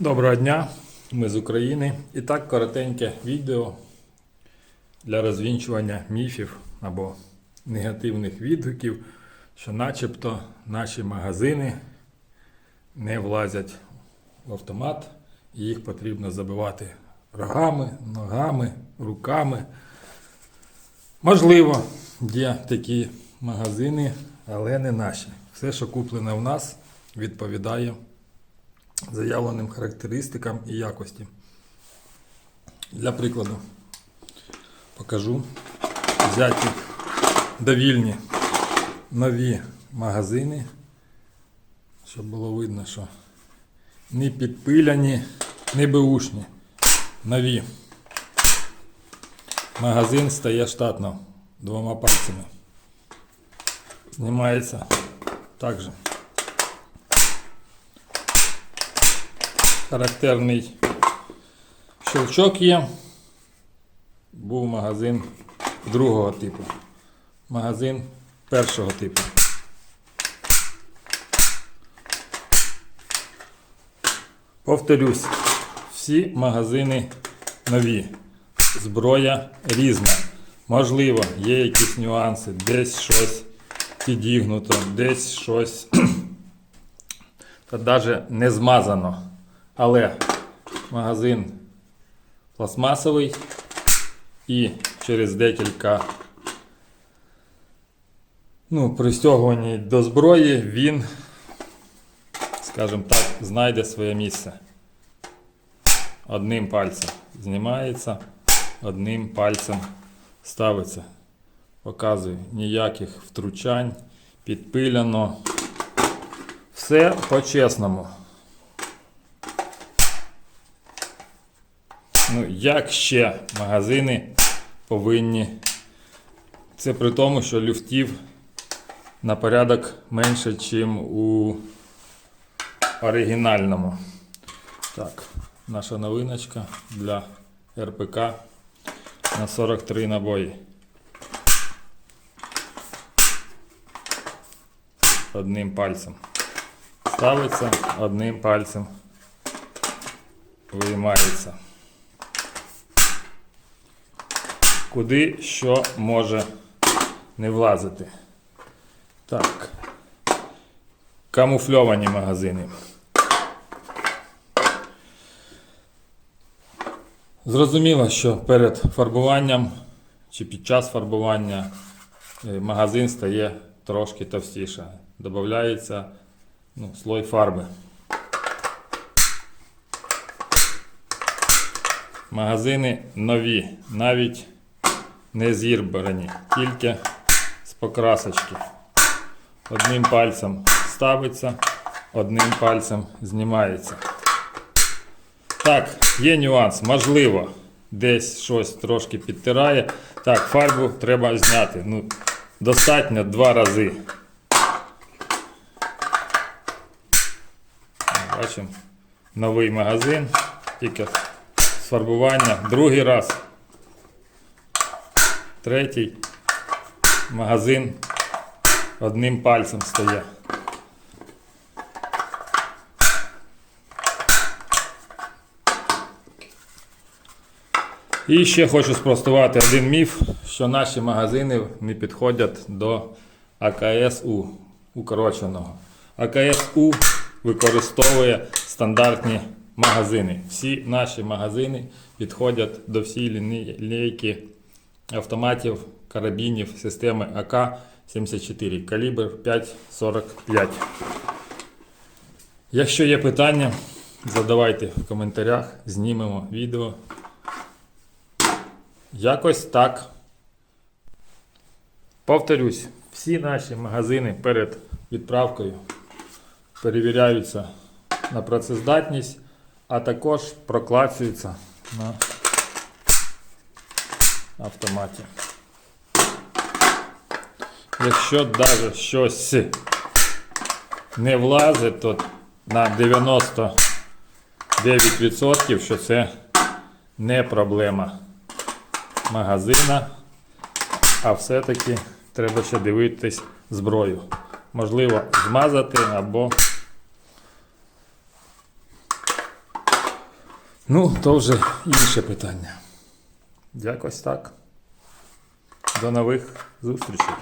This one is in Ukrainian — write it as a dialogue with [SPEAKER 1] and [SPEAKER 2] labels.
[SPEAKER 1] Доброго дня, ми з України. І так коротеньке відео для розвінчування міфів або негативних відгуків, що начебто наші магазини не влазять в автомат, і їх потрібно забивати рогами, ногами, руками. Можливо, є такі магазини, але не наші. Все, що куплене в нас, відповідає заявленим характеристикам і якості. Для прикладу покажу взяті довільні нові магазини, щоб було видно, що не підпиляні, не беушні, нові. Магазин стає штатно двома пальцями. Знімається так же. Характерний щелчок є. Був магазин другого типу. Магазин першого типу. Повторюсь, всі магазини нові. Зброя різна. Можливо, є якісь нюанси, десь щось підігнуто, десь щось та навіть не змазано. Але магазин пластмасовий і через декілька ну, пристягувань до зброї він, скажімо так, знайде своє місце. Одним пальцем знімається, одним пальцем ставиться. Показую ніяких втручань, підпиляно. Все по-чесному. Ну, як ще магазини повинні. Це при тому, що люфтів на порядок менше, ніж у оригінальному. Так, наша новиночка для РПК на 43 набої. Одним пальцем. Ставиться одним пальцем. Виймається. Куди що може не влазити. Так. Камуфльовані магазини. Зрозуміло, що перед фарбуванням чи під час фарбування е, магазин стає трошки товстіше. Додається ну, слой фарби. Магазини нові, навіть не зірбані, тільки з покрасочки. Одним пальцем ставиться, одним пальцем знімається. Так, є нюанс, можливо, десь щось трошки підтирає. Так, фарбу треба зняти. Ну, достатньо два рази. Бачимо, новий магазин, тільки з фарбування. Другий раз. Третій магазин одним пальцем стає. І ще хочу спростувати один міф, що наші магазини не підходять до АКСУ укороченого. АКСУ використовує стандартні магазини. Всі наші магазини підходять до всієї лінійки автоматів, карабінів системи АК-74, калібр 5,45. Якщо є питання, задавайте в коментарях, знімемо відео. Якось так. Повторюсь, всі наші магазини перед відправкою перевіряються на працездатність, а також проклацюються на автоматі. Якщо навіть щось не влазить, то на 99% що це не проблема магазина, а все-таки треба ще дивитись зброю. Можливо, змазати або Ну, то вже інше питання. Якось так. До нових зустрічей.